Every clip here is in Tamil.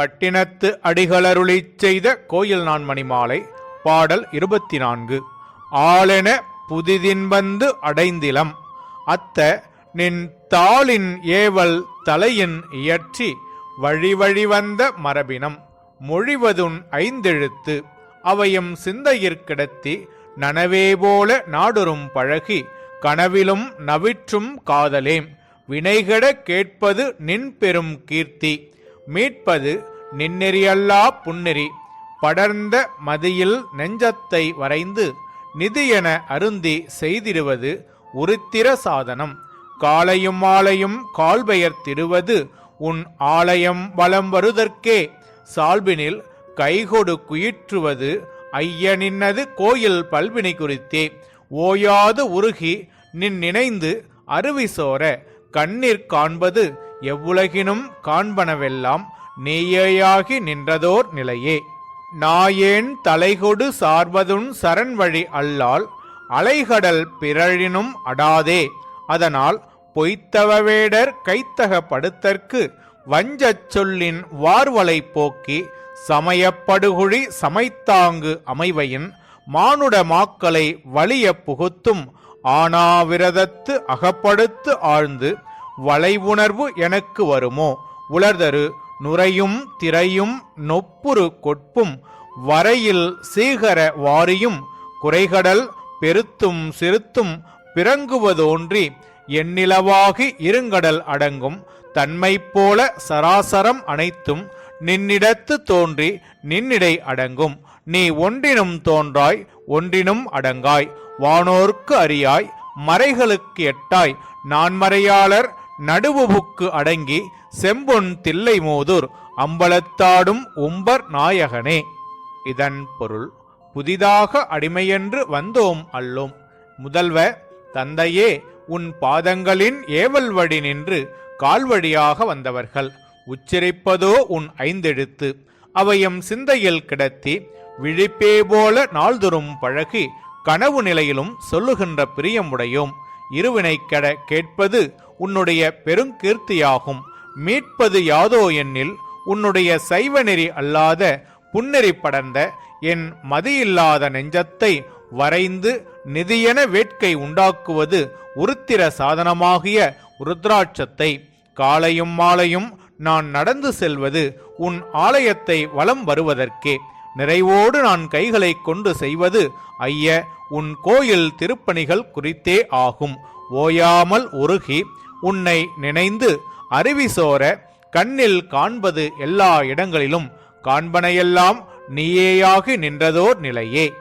பட்டினத்து அடிகளருளிச் செய்த கோயில் நான் மணிமாலை பாடல் இருபத்தி நான்கு ஆளென புதிதின் வந்து அடைந்திலம். அத்த நின் தாளின் ஏவல் தலையின் இயற்றி வழி வழி வந்த மரபினம். மொழிவதுன் ஐந்தெழுத்து. அவையும் சிந்தையிற்கிடத்தி நனவே போல நாடொரும் பழகி கனவிலும் நவிற்றும் காதலேம் வினைகட கேட்பது நின் பெரும் கீர்த்தி. மீட்பது நின்னெறியல்லா புன்னெறி. படர்ந்த மதியில் நெஞ்சத்தை வரைந்து நிதியென அருந்தி செய்திடுவது உருத்திர சாதனம். காலையும் மாலையும் கால்பெயர்த்திடுவது உன் ஆலயம் வலம் வருதற்கே. சால்பினில் கைகொடு குயிற்றுவது ஐய நின்னது கோயில் பல்வினை குறித்தே. ஓயாது உருகி நின் நினைந்து அருவி சோர கண்ணீர் காண்பது எவ்வுலகினும் காண்பனவெல்லாம் நீயேயாகி நின்றதோர் நிலையே. நாயேன் தலைகொடு சார்வதுன் சரண் வழி அல்லால் அலைகடல் பிறழினும் அடாதே. அதனால் பொய்த்தவவேடர் கைத்தக படுத்தற்கு வஞ்சச் சொல்லின் வார்வலை போக்கி சமயப்படுகுழி சமைத்தாங்கு அமைவையின் மானுட மாக்களை வலிய புகுத்தும் ஆனாவிரதத்து அகப்படுத்து ஆழ்ந்து வளைவுணர்வு எனக்கு வருமோ? உலர்தரு நுரையும் திரையும் நொப்புரு கொட்பும் வரையில் சீகர வாரியும் குறைகடல் பெருத்தும் சிறுத்தும் பிறங்குவதோன்றி எண்ணிலவாகி இருங்கடல் அடங்கும் தன்மை போல சராசரம் அனைத்தும் நின்னிடத்து தோன்றி நின்னிடை அடங்கும். நீ ஒன்றினும் தோன்றாய் ஒன்றினும் அடங்காய். வானோர்க்கு அறியாய் மறைகளுக்கு எட்டாய். நான்மறையாளர் நடுவுபுக்கு அடங்கி செம்பொன் தில்லை மோதுர் அம்பலத்தாடும் உம்பர் நாயகனே. இதன் பொருள் புதிதாக அடிமையென்று வந்தோம் அல்லோம். முதல்வ தந்தையே உன் பாதங்களின் ஏவல் வழி நின்று கால்வழியாக வந்தவர்கள். உச்சரிப்பதோ உன் ஐந்தெழுத்து. அவையும் சிந்தையில் கிடத்தி விழிப்பே போல நாள்தொறும் பழகி கனவு நிலையிலும் சொல்லுகின்ற பிரியமுடையோம். இருவினைக்கட கேட்பது உன்னுடைய பெருங்கீர்த்தியாகும். மீட்பது யாதோ என்னில் உன்னுடைய சைவ நெறி அல்லாத புன்னெறி படர்ந்த என் மதியில்லாத நெஞ்சத்தை வரைந்து நிதியென வேட்கை உண்டாக்குவது உருத்திர சாதனமாகிய ருத்ராட்சத்தை. காலையும் மாலையும் நான் நடந்து செல்வது உன் ஆலயத்தை வலம் வருவதற்கே. நிறைவோடு நான் கைகளை கொண்டு செய்வது ஐய உன் கோயில் திருப்பணிகள் குறித்தே ஆகும். ஓயாமல் உருகி உன்னை நினைந்து அருவி சோர கண்ணில் காண்பது எல்லா இடங்களிலும் காண்பனையெல்லாம் நீயேயாகி நின்றதோர் நிலையே.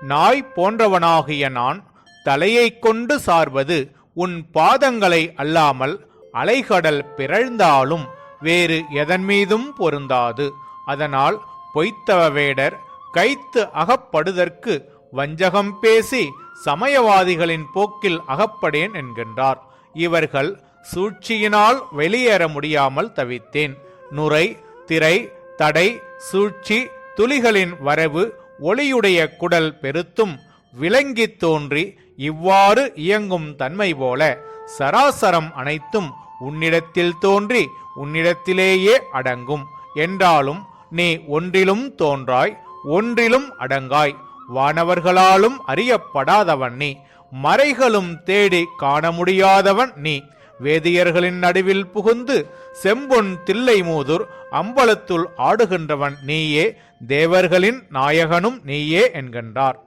நாய் போன்றவனாகிய நான் தலையைக் கொண்டு சார்வது உன் பாதங்களை அல்லாமல் அலைகடல் பிறழ்ந்தாலும் வேறு எதன் மீதும் பொருந்தாது. அதனால் பொய்த்தவ வேடர் கைத்து அகப்படுதற்கு வஞ்சகம் பேசி சமயவாதிகளின் போக்கில் அகப்படேன் என்கின்றார். இவர்கள் சூழ்ச்சியினால் வெளியேற முடியாமல் தவித்தேன். நுரை திரை தடை சூழ்ச்சி துளிகளின் வரவு ஒளியுடைய குடல் பெருத்தும் விளங்கித் தோன்றி இவ்வாறு இயங்கும் தன்மை போல சராசரம் அனைத்தும் உன்னிடத்தில் தோன்றி உன்னிடத்திலேயே அடங்கும். என்றாலும் நீ ஒன்றிலும் தோன்றாய் ஒன்றிலும் அடங்காய். வானவர்களாலும் அறியப்படாதவன் நீ. மறைகளும் தேடி காண முடியாதவன் நீ. வேதியர்களின் நடுவில் புகுந்து செம்பொன் தில்லைமூதுர் அம்பலத்துள் ஆடுகின்றவன் நீயே. தேவர்களின் நாயகனும் நீயே என்கின்றார்.